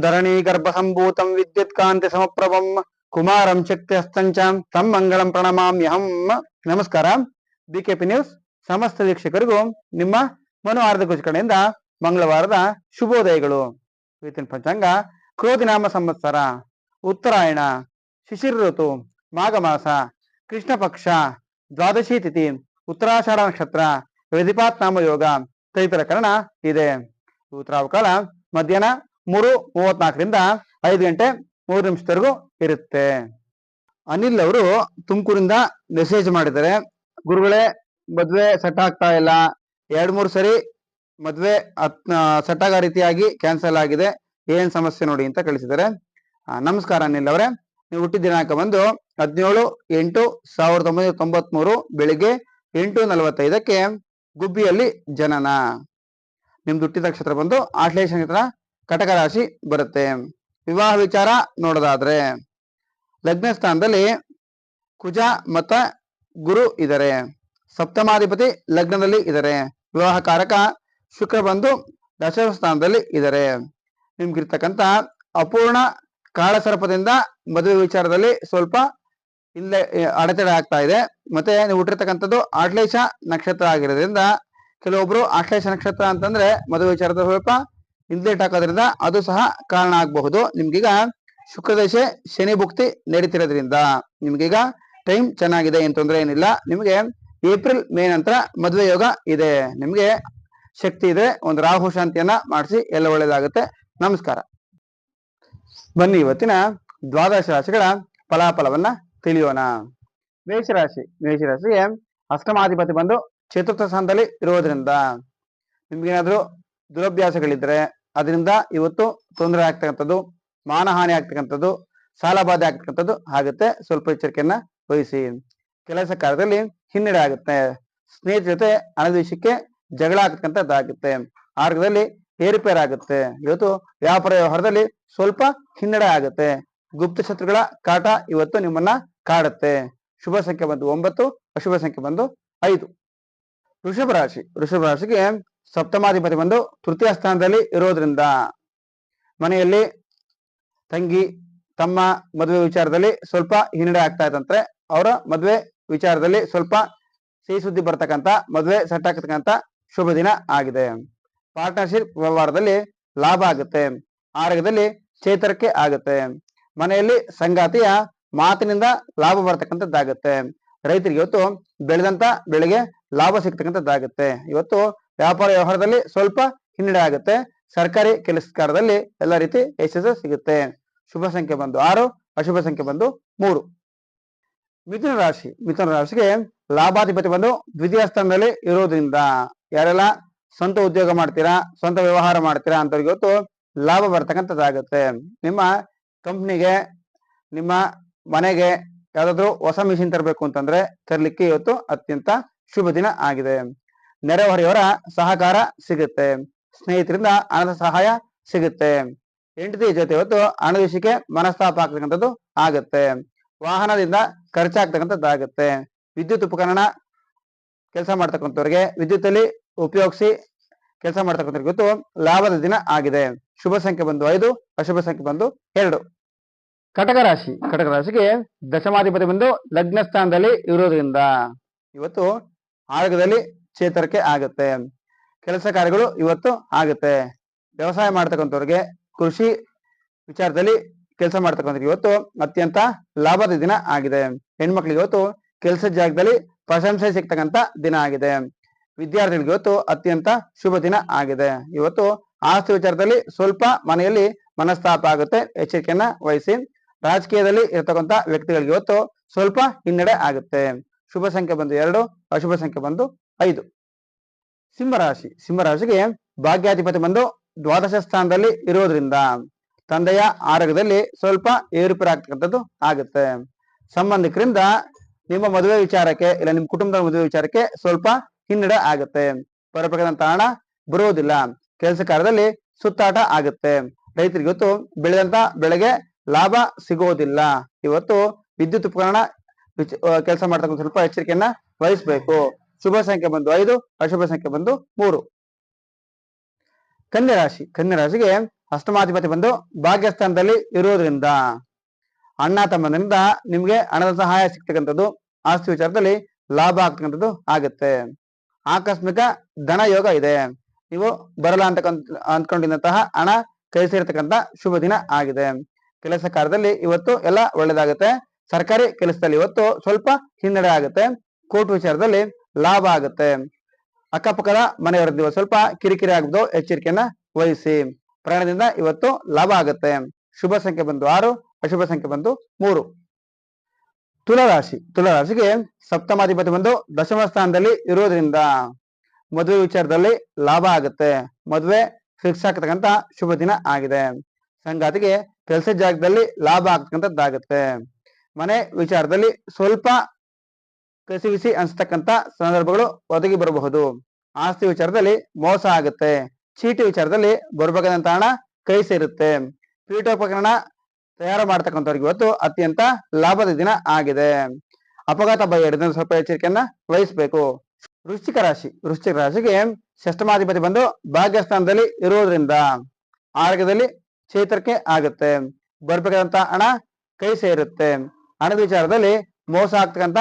ಧರಣಿ ಗರ್ಭ ಸಂಭೂತಂ ವಿದ್ಯುತ್ ಕಾಂತಿ ಸಮಪ್ರಭಂ ಕುಮಾರಂ ಶಕ್ತಿ ಹಸ್ತಂಚ ತಮ್ಮ ಮಂಗಳಂ ಪ್ರಣಮಾಮ್ಯಹಂ. ನಮಸ್ಕಾರ. ಬಿಕೆಪಿ ನ್ಯೂಸ್ ಸಮಸ್ತ ವೀಕ್ಷಕರಿಗೂ ನಿಮ್ಮ ಮನು ಆರ್ಧ ಮಂಗಳವಾರದ ಶುಭೋದಯಗಳು. ಇವತ್ತಿನ ಪಂಚಾಂಗ, ಕ್ರೋಧಿನಾಮ ಸಂವತ್ಸರ, ಉತ್ತರಾಯಣ, ಶಿಶಿರ ಋತು ಮಾಘ ಮಾಸ ಕೃಷ್ಣ ಪಕ್ಷ ದ್ವಾದಶಿ ತಿಥಿ, ಉತ್ತರಾಷಾಢ ನಕ್ಷತ್ರ, ವ್ಯಧಿಪಾತ್ ನಾಮ ಯೋಗ ತೈತರ ಪ್ರಕರಣ ಇದೆ. ಉತ್ತರಾವಕಾಲ ಮಧ್ಯಾಹ್ನ ಮೂರು ಮೂವತ್ನಾಲ್ಕರಿಂದ ಐದು ಗಂಟೆ ಮೂರು ನಿಮಿಷದವರೆಗೂ ಇರುತ್ತೆ. ಅನಿಲ್ ಅವರು ತುಮಕೂರಿಂದ ಮೆಸೇಜ್ ಮಾಡಿದ್ದಾರೆ. ಗುರುಗಳೇ, ಮದ್ವೆ ಸೆಟ್ ಆಗ್ತಾ ಇಲ್ಲ. ಎರಡ್ ಮೂರು ಸರಿ ಮದ್ವೆ ಸೆಟ್ ಆಗೋ ರೀತಿಯಾಗಿ ಕ್ಯಾನ್ಸಲ್ ಆಗಿದೆ. ಏನ್ ಸಮಸ್ಯೆ ನೋಡಿ ಅಂತ ಕಳಿಸಿದ್ದಾರೆ. ನಮಸ್ಕಾರ ಅನಿಲ್ ಅವರೇ. ನೀವು ಹುಟ್ಟಿದ ದಿನಾಂಕ ಬಂದು ಹದಿನೇಳು ಎಂಟು ಸಾವಿರದ ಒಂಬೈನೂರ ತೊಂಬತ್ ಮೂರು ಬೆಳಿಗ್ಗೆ ಎಂಟು ನಲವತ್ತೈದಕ್ಕೆ ಗುಬ್ಬಿಯಲ್ಲಿ ಜನನ. ನಿಮ್ದು ಹುಟ್ಟಿದ ನಕ್ಷತ್ರ ಬಂದು ಆಶ್ಲೇಷ ನಕ್ಷತ್ರ ಕಟಕ ರಾಶಿ ಬರುತ್ತೆ. ವಿವಾಹ ವಿಚಾರ ನೋಡೋದಾದ್ರೆ ಲಗ್ನ ಸ್ಥಾನದಲ್ಲಿ ಕುಜ ಮತ ಗುರು ಇದ್ದಾರೆ ಸಪ್ತಮಾಧಿಪತಿ ಲಗ್ನದಲ್ಲಿ ಇದ್ದಾರೆ ವಿವಾಹ ಕಾರಕ ಶುಕ್ರ ಬಂದು ದಶಮ ಸ್ಥಾನದಲ್ಲಿ ಇದ್ದಾರೆ ನಿಮ್ಗಿರ್ತಕ್ಕಂಥ ಅಪೂರ್ಣ ಕಾಳಸರ್ಪದಿಂದ ಮದುವೆ ವಿಚಾರದಲ್ಲಿ ಸ್ವಲ್ಪ ಇಲ್ಲೇ ಅಡೆತಡೆ ಆಗ್ತಾ ಇದೆ. ಮತ್ತೆ ನೀವು ಹುಟ್ಟಿರ್ತಕ್ಕಂಥದ್ದು ಆಶ್ಲೇಷ ನಕ್ಷತ್ರ ಆಗಿರೋದ್ರಿಂದ ಕೆಲವೊಬ್ರು ಆಶ್ಲೇಷ ನಕ್ಷತ್ರ ಅಂತಂದ್ರೆ ಮದುವೆ ವಿಚಾರದ ಸ್ವಲ್ಪ ಹಿಂದೇಟ್ ಹಾಕೋದ್ರಿಂದ ಅದು ಸಹ ಕಾರಣ ಆಗಬಹುದು. ನಿಮ್ಗೀಗ ಶುಕ್ರದಶೆ ಶನಿ ಭುಕ್ತಿ ನಡೀತಿರೋದ್ರಿಂದ ನಿಮ್ಗೀಗ ಟೈಮ್ ಚೆನ್ನಾಗಿದೆ ಏನ್ ತೊಂದರೆ ಏನಿಲ್ಲ. ನಿಮಗೆ ಏಪ್ರಿಲ್ ಮೇ ನಂತರ ಮದುವೆ ಯೋಗ ಇದೆ. ನಿಮ್ಗೆ ಶಕ್ತಿ ಇದೆ. ಒಂದು ರಾಹು ಶಾಂತಿಯನ್ನ ಮಾಡಿಸಿ ಎಲ್ಲ ಒಳ್ಳೇದಾಗುತ್ತೆ. ನಮಸ್ಕಾರ. ಬನ್ನಿ ಇವತ್ತಿನ ದ್ವಾದಶ ರಾಶಿಗಳ ಫಲಾಫಲವನ್ನ ತಿಳಿಯೋಣ. ಮೇಷರಾಶಿ ಮೇಷರಾಶಿಗೆ ಅಷ್ಟಮಾಧಿಪತಿ ಬಂದು ಚತುರ್ಥ ಸ್ಥಾನದಲ್ಲಿ ಇರೋದ್ರಿಂದ ನಿಮ್ಗೇನಾದ್ರೂ ದುರಭ್ಯಾಸಗಳಿದ್ರೆ ಅದರಿಂದ ಇವತ್ತು ತೊಂದರೆ ಆಗ್ತಕ್ಕಂಥದ್ದು, ಮಾನಹಾನಿ ಆಗ್ತಕ್ಕಂಥದ್ದು, ಸಾಲ ಬಾಧೆ ಆಗ್ತಕ್ಕಂಥದ್ದು ಆಗುತ್ತೆ. ಸ್ವಲ್ಪ ಎಚ್ಚರಿಕೆಯನ್ನ ವಹಿಸಿ. ಕೆಲಸ ಕಾರ್ಯದಲ್ಲಿ ಹಿನ್ನಡೆ ಆಗುತ್ತೆ. ಸ್ನೇಹಿತರ ಜೊತೆ ಅನದೇಶಕ್ಕೆ ಜಗಳ ಆಗ್ತಕ್ಕಂಥದ್ದಾಗುತ್ತೆ. ಆರೋಗ್ಯದಲ್ಲಿ ಏರುಪೇರು ಆಗುತ್ತೆ. ಇವತ್ತು ವ್ಯಾಪಾರ ವ್ಯವಹಾರದಲ್ಲಿ ಸ್ವಲ್ಪ ಹಿನ್ನಡೆ ಆಗುತ್ತೆ. ಗುಪ್ತ ಶತ್ರುಗಳ ಕಾಟ ಇವತ್ತು ನಿಮ್ಮನ್ನ ಕಾಡುತ್ತೆ. ಶುಭ ಸಂಖ್ಯೆ ಬಂದು ಒಂಬತ್ತು, ಅಶುಭ ಸಂಖ್ಯೆ ಬಂದು ಐದು. ವೃಷಭ ರಾಶಿ. ವೃಷಭ ರಾಶಿಗೆ ಸಪ್ತಮಾಧಿಪತಿ ಬಂದು ತೃತೀಯ ಸ್ಥಾನದಲ್ಲಿ ಇರೋದ್ರಿಂದ ಮನೆಯಲ್ಲಿ ತಂಗಿ, ತಮ್ಮ ಮದುವೆ ವಿಚಾರದಲ್ಲಿ ಸ್ವಲ್ಪ ಹಿನ್ನಡೆ ಆಗ್ತಾ ಇದ್ದಂತೆ ಅವರ ಮದುವೆ ವಿಚಾರದಲ್ಲಿ ಸ್ವಲ್ಪ ಸಿಹಿ ಸುದ್ದಿ ಬರ್ತಕ್ಕಂಥ ಮದುವೆ ಸೆಟ್ ಆಗ್ತಕ್ಕಂಥ ಶುಭ ದಿನ ಆಗಿದೆ. ಪಾರ್ಟ್ನರ್ಶಿಪ್ ವ್ಯವಹಾರದಲ್ಲಿ ಲಾಭ ಆಗುತ್ತೆ. ಆರೋಗ್ಯದಲ್ಲಿ ಚೇತರಿಕೆ ಆಗುತ್ತೆ. ಮನೆಯಲ್ಲಿ ಸಂಗಾತಿಯ ಮಾತಿನಿಂದ ಲಾಭ ಬರ್ತಕ್ಕಂಥದ್ದಾಗುತ್ತೆ. ರೈತರಿಗೆ ಇವತ್ತು ಬೆಳೆದಂತ ಬೆಳೆಗೆ ಲಾಭ ಸಿಗ್ತಕ್ಕಂಥದ್ದಾಗುತ್ತೆ. ಇವತ್ತು ವ್ಯಾಪಾರ ವ್ಯವಹಾರದಲ್ಲಿ ಸ್ವಲ್ಪ ಹಿನ್ನಡೆ ಆಗುತ್ತೆ. ಸರ್ಕಾರಿ ಕೆಲಸಕಾರದಲ್ಲಿ ಎಲ್ಲ ರೀತಿ ಯಶಸ್ಸು ಸಿಗುತ್ತೆ. ಶುಭ ಸಂಖ್ಯೆ ಬಂದು ಆರು, ಅಶುಭ ಸಂಖ್ಯೆ ಬಂದು ಮೂರು. ಮಿಥುನ ರಾಶಿ, ಮಿಥುನ ರಾಶಿಗೆ ಲಾಭಾಧಿಪತಿ ಬಂದು ದ್ವಿತೀಯ ಸ್ಥಾನದಲ್ಲಿ ಇರೋದ್ರಿಂದ ಯಾರೆಲ್ಲ ಸ್ವಂತ ಉದ್ಯೋಗ ಮಾಡ್ತೀರಾ, ಸ್ವಂತ ವ್ಯವಹಾರ ಮಾಡ್ತೀರಾ ಅಂತವ್ರಿಗೆ ಇವತ್ತು ಲಾಭ ಬರ್ತಕ್ಕಂಥದ್ದಾಗುತ್ತೆ. ನಿಮ್ಮ ಕಂಪ್ನಿಗೆ, ನಿಮ್ಮ ಮನೆಗೆ ಯಾವ್ದಾದ್ರು ಹೊಸ ಮಿಷಿನ್ ತರಬೇಕು ಅಂತಂದ್ರೆ ತರ್ಲಿಕ್ಕೆ ಇವತ್ತು ಅತ್ಯಂತ ಶುಭ ದಿನ ಆಗಿದೆ. ನೆರೆಹೊರೆಯವರ ಸಹಕಾರ ಸಿಗುತ್ತೆ. ಸ್ನೇಹಿತರಿಂದ ಹಣದ ಸಹಾಯ ಸಿಗುತ್ತೆ. ಹೆಂಡತಿ ಜೊತೆ ಇವತ್ತು ಹಣದ ವಿಷಯಕ್ಕೆ ಮನಸ್ತಾಪ ಆಗ್ತಕ್ಕಂಥದ್ದು ಆಗುತ್ತೆ. ವಾಹನದಿಂದ ಖರ್ಚಾಗ್ತಕ್ಕಂಥದ್ದಾಗುತ್ತೆ ವಿದ್ಯುತ್ ಉಪಕರಣ ಕೆಲಸ ಮಾಡ್ತಕ್ಕಂಥವ್ರಿಗೆ ವಿದ್ಯುತ್ ಅಲ್ಲಿ ಉಪಯೋಗಿಸಿ ಕೆಲಸ ಮಾಡ್ತಕ್ಕಂಥವ್ರಿಗೆ ಇವತ್ತು ಲಾಭದ ದಿನ ಆಗಿದೆ. ಶುಭ ಸಂಖ್ಯೆ ಬಂದು ಐದು ಅಶುಭ ಸಂಖ್ಯೆ ಬಂದು ಎರಡು. ಕಟಕ ರಾಶಿ. ಕಟಕ ರಾಶಿಗೆ ದಶಮಾಧಿಪತಿ ಬಂದು ಲಗ್ನ ಸ್ಥಾನದಲ್ಲಿ ಇರೋದ್ರಿಂದ. ಇವತ್ತು ಆರೋಗ್ಯದಲ್ಲಿ ಚೇತರಿಕೆ ಆಗುತ್ತೆ. ಕೆಲಸ ಕಾರ್ಯಗಳು ಇವತ್ತು ಆಗುತ್ತೆ. ವ್ಯವಸಾಯ ಮಾಡ್ತಕ್ಕಂಥವ್ರಿಗೆ ಕೃಷಿ ವಿಚಾರದಲ್ಲಿ ಕೆಲಸ ಮಾಡ್ತಕ್ಕಂಥವ್ರಿಗೆ ಇವತ್ತು ಅತ್ಯಂತ ಲಾಭದ ದಿನ ಆಗಿದೆ. ಹೆಣ್ಮಕ್ಳಿಗೆ ಇವತ್ತು ಕೆಲಸದ ಜಾಗದಲ್ಲಿ ಪ್ರಶಂಸೆ ಸಿಗ್ತಕ್ಕಂತ ದಿನ ಆಗಿದೆ. ವಿದ್ಯಾರ್ಥಿಗಳಿಗೆ ಇವತ್ತು ಅತ್ಯಂತ ಶುಭ ದಿನ ಆಗಿದೆ. ಇವತ್ತು ಆಸ್ತಿ ವಿಚಾರದಲ್ಲಿ ಸ್ವಲ್ಪ ಮನೆಯಲ್ಲಿ ಮನಸ್ತಾಪ ಆಗುತ್ತೆ. ಎಚ್ಚರಿಕೆಯನ್ನ ವಹಿಸಿ ರಾಜಕೀಯದಲ್ಲಿ ಇರತಕ್ಕಂತ ವ್ಯಕ್ತಿಗಳಿಗೆ ಇವತ್ತು ಸ್ವಲ್ಪ ಹಿನ್ನಡೆ ಆಗುತ್ತೆ. ಶುಭ ಸಂಖ್ಯೆ ಬಂದು ಎರಡು, ಅಶುಭ ಸಂಖ್ಯೆ ಬಂದು ಐದು. ಸಿಂಹರಾಶಿ. ಸಿಂಹರಾಶಿಗೆ ಭಾಗ್ಯಾಧಿಪತಿ ಬಂದು ದ್ವಾದಶ ಸ್ಥಾನದಲ್ಲಿ ಇರೋದ್ರಿಂದ ತಂದೆಯ ಆರೋಗ್ಯದಲ್ಲಿ ಸ್ವಲ್ಪ ಏರುಪೇರಾಗ್ತಕ್ಕಂಥದ್ದು ಆಗುತ್ತೆ. ಸಂಬಂಧಿಕರಿಂದ ನಿಮ್ಮ ಮದುವೆ ವಿಚಾರಕ್ಕೆ ಇಲ್ಲ ನಿಮ್ಮ ಕುಟುಂಬದ ಮದುವೆ ವಿಚಾರಕ್ಕೆ ಸ್ವಲ್ಪ ಹಿನ್ನಡೆ ಆಗುತ್ತೆ. ಬರಬೇಕಾದಂತ ತಾಣ ಬರುವುದಿಲ್ಲ ಕೆಲಸ ಕಾರ್ಯದಲ್ಲಿ ಸುತ್ತಾಟ ಆಗುತ್ತೆ. ರೈತರಿಗೆ ಇವತ್ತು ಬೆಳೆದಂತ ಬೆಳೆಗೆ ಲಾಭ ಸಿಗೋದಿಲ್ಲ. ಇವತ್ತು ವಿದ್ಯುತ್ ಉಪಕರಣ ಕೆಲಸ ಮಾಡ್ತಕ್ಕಂಥ ಸ್ವಲ್ಪ ಎಚ್ಚರಿಕೆಯನ್ನ ವಹಿಸಬೇಕು. ಶುಭ ಸಂಖ್ಯೆ ಬಂದು ಐದು, ಅಶುಭ ಸಂಖ್ಯೆ ಬಂದು ಮೂರು. ಕನ್ಯಾ ರಾಶಿ, ಕನ್ಯಾ ರಾಶಿಗೆ ಅಷ್ಟಮಾಧಿಪತಿ ಬಂದು ಭಾಗ್ಯಸ್ಥಾನದಲ್ಲಿ ಇರುವುದರಿಂದ ಅಣ್ಣ ತಮ್ಮನಿಂದ ನಿಮ್ಗೆ ಹಣದ ಸಹಾಯ ಸಿಗ್ತಕ್ಕಂಥದ್ದು, ಆಸ್ತಿ ವಿಚಾರದಲ್ಲಿ ಲಾಭ ಆಗ್ತಕ್ಕಂಥದ್ದು ಆಗುತ್ತೆ. ಆಕಸ್ಮಿಕ ಧನ ಯೋಗ ಇದೆ. ನೀವು ಬರಲ್ಲ ಅಂತಕ್ಕಂಥ ಅಂದ್ಕೊಂಡಿದ್ದಂತಹ ಹಣ ಕೈ ಸೇರ್ತಕ್ಕಂಥ ಶುಭ ದಿನ ಆಗಿದೆ. ಕೆಲಸ ಕಾರ್ಯದಲ್ಲಿ ಇವತ್ತು ಎಲ್ಲ ಒಳ್ಳೇದಾಗುತ್ತೆ. ಸರ್ಕಾರಿ ಕೆಲಸದಲ್ಲಿ ಇವತ್ತು ಸ್ವಲ್ಪ ಹಿನ್ನಡೆ ಆಗುತ್ತೆ. ಕೋರ್ಟ್ ವಿಚಾರದಲ್ಲಿ ಲಾಭ ಆಗುತ್ತೆ. ಅಕ್ಕಪಕ್ಕದ ಇವತ್ತು ಸ್ವಲ್ಪ ಕಿರಿಕಿರಿ ಆಗಬಹುದು ಎಚ್ಚರಿಕೆಯನ್ನ ವಹಿಸಿ. ಪ್ರಯಾಣದಿಂದ ಇವತ್ತು ಲಾಭ ಆಗುತ್ತೆ. ಶುಭ ಸಂಖ್ಯೆ ಬಂದು ಆರು, ಅಶುಭ ಸಂಖ್ಯೆ ಬಂದು ಮೂರು. ತುಲಾರಾಶಿ. ತುಲಾರಾಶಿಗೆ ಸಪ್ತಮಾಧಿಪತಿ ಬಂದು ದಶಮ ಸ್ಥಾನದಲ್ಲಿ ಇರೋದ್ರಿಂದ ಮದುವೆ ವಿಚಾರದಲ್ಲಿ ಲಾಭ ಆಗುತ್ತೆ. ಮದುವೆ ಫಿಕ್ಸ್ ಆಗತಕ್ಕಂತ ಶುಭ ದಿನ ಆಗಿದೆ. ಸಂಗಾತಿಗೆ ಕೆಲಸ ಜಾಗದಲ್ಲಿ ಲಾಭ ಆಗ್ತಕ್ಕಂಥದ್ದಾಗುತ್ತೆ. ಮನೆ ವಿಚಾರದಲ್ಲಿ ಸ್ವಲ್ಪ ಕಸಿವಿಸಿ ಅನ್ಸ್ತಕ್ಕಂತ ಸಂದರ್ಭಗಳು ಒದಗಿ ಬರಬಹುದು. ಆಸ್ತಿ ವಿಚಾರದಲ್ಲಿ ಮೋಸ ಆಗುತ್ತೆ. ಚೀಟಿ ವಿಚಾರದಲ್ಲಿ ಬರ್ಬೇಕಾದಂತ ಹಣ ಕೈ ಸೇರುತ್ತೆ. ಪೀಠೋಪಕರಣ ತಯಾರು ಮಾಡ್ತಕ್ಕಂಥವ್ರಿಗೆ ಇವತ್ತು ಅತ್ಯಂತ ಲಾಭದ ದಿನ ಆಗಿದೆ. ಅಪಘಾತ ಹಿಡಿದ್ರೆ ಸ್ವಲ್ಪ ಎಚ್ಚರಿಕೆಯನ್ನ ವಹಿಸಬೇಕು. ವೃಶ್ಚಿಕ ರಾಶಿ, ವೃಶ್ಚಿಕ ರಾಶಿಗೆ ಷಷ್ಟಮಾಧಿಪತಿ ಬಂದು ಭಾಗ್ಯಸ್ಥಾನದಲ್ಲಿ ಇರುವುದರಿಂದ ಆರೋಗ್ಯದಲ್ಲಿ ಚೇತರಿಕೆ ಆಗುತ್ತೆ. ಬರ್ಬೇಕಾದಂತ ಹಣ ಕೈ ಸೇರುತ್ತೆ. ಹಣದ ವಿಚಾರದಲ್ಲಿ ಮೋಸ ಆಗ್ತಕ್ಕಂತ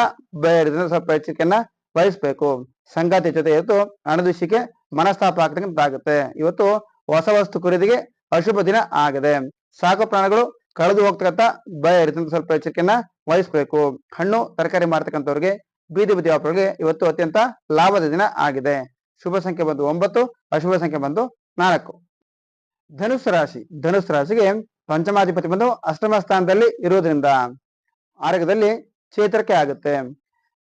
ಹಿಡಿದ್ರೆ ಸ್ವಲ್ಪ ಎಚ್ಚರಿಕೆಯನ್ನ ವಹಿಸ್ಬೇಕು. ಸಂಗಾತಿ ಜೊತೆ ಇವತ್ತು ಹಣದ ಮನಸ್ತಾಪ ಆಗ್ತಕ್ಕಂಥದ್ದಾಗುತ್ತೆ ಇವತ್ತು ಹೊಸ ವಸ್ತು ಖರೀದಿಗೆ ಅಶುಭ ದಿನ ಆಗಿದೆ. ಸಾಕು ಪ್ರಾಣಗಳು ಕಳೆದು ಹೋಗ್ತಕ್ಕಂತ ಭಯ ಇರುತ್ತೆ ಸ್ವಲ್ಪ ಎಚ್ಚರಿಕೆಯನ್ನ ವಹಿಸ್ಬೇಕು. ಹಣ್ಣು ತರಕಾರಿ ಮಾಡ್ತಕ್ಕಂಥವ್ರಿಗೆ ಬೀದಿ ಬದಿ ವ್ಯಾಪಾರಿಗೆ ಇವತ್ತು ಅತ್ಯಂತ ಲಾಭದ ದಿನ ಆಗಿದೆ. ಶುಭ ಸಂಖ್ಯೆ ಬಂದು ಒಂಬತ್ತು, ಅಶುಭ ಸಂಖ್ಯೆ ಬಂದು ನಾಲ್ಕು. ಧನುಸ್ ರಾಶಿ. ಧನುಸ್ ರಾಶಿಗೆ ಪಂಚಮಾಧಿಪತಿ ಬಂದು ಅಷ್ಟಮ ಸ್ಥಾನದಲ್ಲಿ ಇರುವುದರಿಂದ ಆರೋಗ್ಯದಲ್ಲಿ ಚೇತರಿಕೆ ಆಗುತ್ತೆ.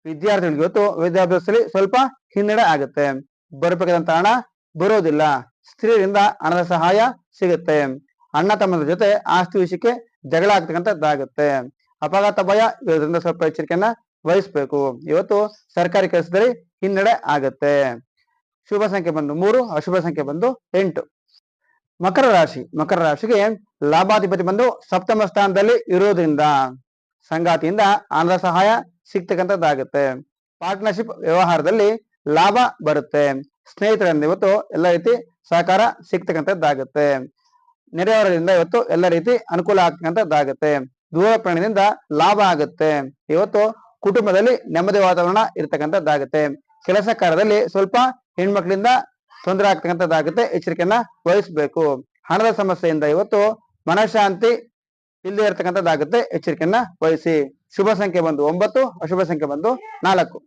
ವಿದ್ಯಾರ್ಥಿಗಳಿಗೆ ಇವತ್ತು ವಿದ್ಯಾಭ್ಯಾಸದಲ್ಲಿ ಸ್ವಲ್ಪ ಹಿನ್ನಡೆ ಆಗುತ್ತೆ. ಬರಬೇಕಾದಂತ ಹಣ ಬರೋದಿಲ್ಲ. ಸ್ತ್ರೀಯರಿಂದ ಹಣದ ಸಹಾಯ ಸಿಗುತ್ತೆ. ಅಣ್ಣ ತಮ್ಮದ ಜೊತೆ ಆಸ್ತಿ ವಿಷಯಕ್ಕೆ ಜಗಳ ಆಗ್ತಕ್ಕಂಥದ್ದಾಗುತ್ತೆ. ಅಪಘಾತ ಭಯ ಇರೋದ್ರಿಂದ ಸ್ವಲ್ಪ ಎಚ್ಚರಿಕೆಯನ್ನ ವಹಿಸ್ಬೇಕು. ಇವತ್ತು ಸರ್ಕಾರಿ ಕೆಲಸದಲ್ಲಿ ಹಿನ್ನಡೆ ಆಗತ್ತೆ. ಶುಭ ಸಂಖ್ಯೆ ಬಂದು ಮೂರು, ಅಶುಭ ಸಂಖ್ಯೆ ಬಂದು ಎಂಟು. ಮಕರ ರಾಶಿ, ಮಕರ ರಾಶಿಗೆ ಲಾಭಾಧಿಪತಿ ಬಂದು ಸಪ್ತಮ ಸ್ಥಾನದಲ್ಲಿ ಇರೋದ್ರಿಂದ ಸಂಗಾತಿಯಿಂದ ಹಣದ ಸಹಾಯ ಸಿಗ್ತಕ್ಕಂಥದ್ದಾಗುತ್ತೆ. ಪಾರ್ಟ್ನರ್ಶಿಪ್ ವ್ಯವಹಾರದಲ್ಲಿ ಲಾಭ ಬರುತ್ತೆ. ಸ್ನೇಹಿತರಿಂದ ಇವತ್ತು ಎಲ್ಲ ರೀತಿ ಸಹಕಾರ ಸಿಗ್ತಕ್ಕಂಥದ್ದಾಗುತ್ತೆ. ನೆರೆಯವರಿಂದ ಇವತ್ತು ಎಲ್ಲ ರೀತಿ ಅನುಕೂಲ ಆಗ್ತಕ್ಕಂಥದ್ದಾಗುತ್ತೆ. ದೂರ ಪ್ರಾಣದಿಂದ ಲಾಭ ಆಗುತ್ತೆ. ಇವತ್ತು ಕುಟುಂಬದಲ್ಲಿ ನೆಮ್ಮದಿ ವಾತಾವರಣ ಇರ್ತಕ್ಕಂಥದ್ದಾಗುತ್ತೆ. ಕೆಲಸ ಕಾರ್ಯದಲ್ಲಿ ಸ್ವಲ್ಪ ಹೆಣ್ಮಕ್ಳಿಂದ ತೊಂದರೆ ಆಗ್ತಕ್ಕಂಥದ್ದಾಗುತ್ತೆ. ಎಚ್ಚರಿಕೆಯನ್ನ ವಹಿಸ್ಬೇಕು. ಹಣದ ಸಮಸ್ಯೆಯಿಂದ ಇವತ್ತು ಮನಃಶಾಂತಿ ಇಲ್ಲದೆ ಇರತಕ್ಕಂಥದ್ದಾಗುತ್ತೆ ಎಚ್ಚರಿಕೆಯನ್ನ ವಹಿಸಿ. ಶುಭ ಸಂಖ್ಯೆ ಬಂದು ಒಂಬತ್ತು, ಅಶುಭ ಸಂಖ್ಯೆ ಬಂದು ನಾಲ್ಕು.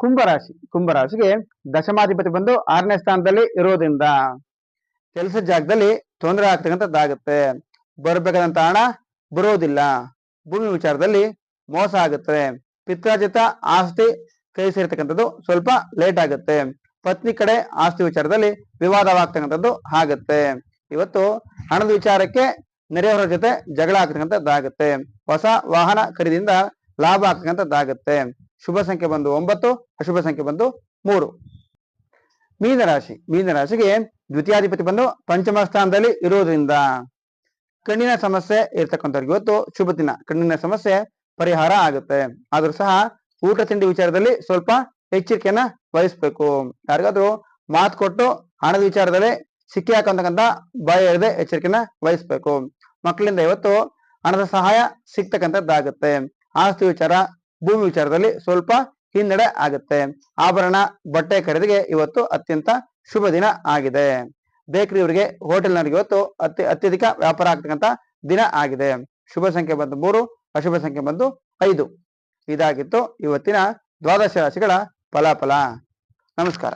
ಕುಂಭರಾಶಿ ಕುಂಭರಾಶಿಗೆ ದಶಮಾಧಿಪತಿ ಬಂದು ಆರನೇ ಸ್ಥಾನದಲ್ಲಿ ಇರೋದ್ರಿಂದ ಕೆಲಸ ಜಾಗದಲ್ಲಿ ತೊಂದರೆ ಆಗ್ತಕ್ಕಂಥದ್ದಾಗುತ್ತೆ ಬರಬೇಕಾದಂತ ಹಣ ಬರೋದಿಲ್ಲ. ಭೂಮಿ ವಿಚಾರದಲ್ಲಿ ಮೋಸ ಆಗುತ್ತೆ. ಪಿತ್ರಾಜಿತ ಆಸ್ತಿ ಕೈ ಸೇರ್ತಕ್ಕಂಥದ್ದು ಸ್ವಲ್ಪ ಲೇಟ್ ಆಗುತ್ತೆ. ಪತ್ನಿ ಕಡೆ ಆಸ್ತಿ ವಿಚಾರದಲ್ಲಿ ವಿವಾದವಾಗ್ತಕ್ಕಂಥದ್ದು ಆಗುತ್ತೆ. ಇವತ್ತು ಹಣದ ವಿಚಾರಕ್ಕೆ ನೆರೆಯವರ ಜೊತೆ ಜಗಳ ಆಗ್ತಕ್ಕಂಥದ್ದಾಗುತ್ತೆ. ಹೊಸ ವಾಹನ ಖರೀದಿಯಿಂದ ಲಾಭ ಆಗ್ತಕ್ಕಂಥದ್ದಾಗುತ್ತೆ. ಶುಭ ಸಂಖ್ಯೆ ಬಂದು ಒಂಬತ್ತು, ಅಶುಭ ಸಂಖ್ಯೆ ಬಂದು ಮೂರು. ಮೀನರಾಶಿ ಮೀನರಾಶಿಗೆ ದ್ವಿತೀಯಾಧಿಪತಿ ಬಂದು ಪಂಚಮ ಸ್ಥಾನದಲ್ಲಿ ಇರುವುದರಿಂದ ಕಣ್ಣಿನ ಸಮಸ್ಯೆ ಇರ್ತಕ್ಕಂಥವ್ರಿಗೆ ಇವತ್ತು ಶುಭ ದಿನ. ಕಣ್ಣಿನ ಸಮಸ್ಯೆ ಪರಿಹಾರ ಆಗುತ್ತೆ. ಆದ್ರೂ ಸಹ ಊಟ, ತಿಂಡಿ ವಿಚಾರದಲ್ಲಿ ಸ್ವಲ್ಪ ಎಚ್ಚರಿಕೆಯನ್ನ ವಹಿಸ್ಬೇಕು. ಯಾರಿಗಾದ್ರೂ ಮಾತು ಕೊಟ್ಟು ಹಣದ ವಿಚಾರದಲ್ಲಿ ಸಿಕ್ಕಿ ಹಾಕಂತಕ್ಕಂತ ಭಯ ಇರದೆ ಎಚ್ಚರಿಕೆನ ವಹಿಸ್ಬೇಕು. ಮಕ್ಕಳಿಂದ ಇವತ್ತು ಹಣದ ಸಹಾಯ ಸಿಗ್ತಕ್ಕಂಥದ್ದಾಗುತ್ತೆ ಆಸ್ತಿ ವಿಚಾರ, ಭೂಮಿ ವಿಚಾರದಲ್ಲಿ ಸ್ವಲ್ಪ ಹಿನ್ನಡೆ ಆಗುತ್ತೆ. ಆಭರಣ, ಬಟ್ಟೆ ಖರೀದಿಗೆ ಇವತ್ತು ಅತ್ಯಂತ ಶುಭ ದಿನ ಆಗಿದೆ. ಬೇಕರಿಯವರಿಗೆ ಹೋಟೆಲ್ನವರಿಗೆ ಇವತ್ತು ಅತಿ ಅತ್ಯಧಿಕ ವ್ಯಾಪಾರ ಆಗ್ತಕ್ಕಂಥ ದಿನ ಆಗಿದೆ. ಶುಭ ಸಂಖ್ಯೆ ಬಂದು ಮೂರು, ಅಶುಭ ಸಂಖ್ಯೆ ಬಂದು ಐದು. ಇದಾಗಿತ್ತು ಇವತ್ತಿನ ದ್ವಾದಶ ರಾಶಿಗಳ ಫಲಾಫಲ. ನಮಸ್ಕಾರ.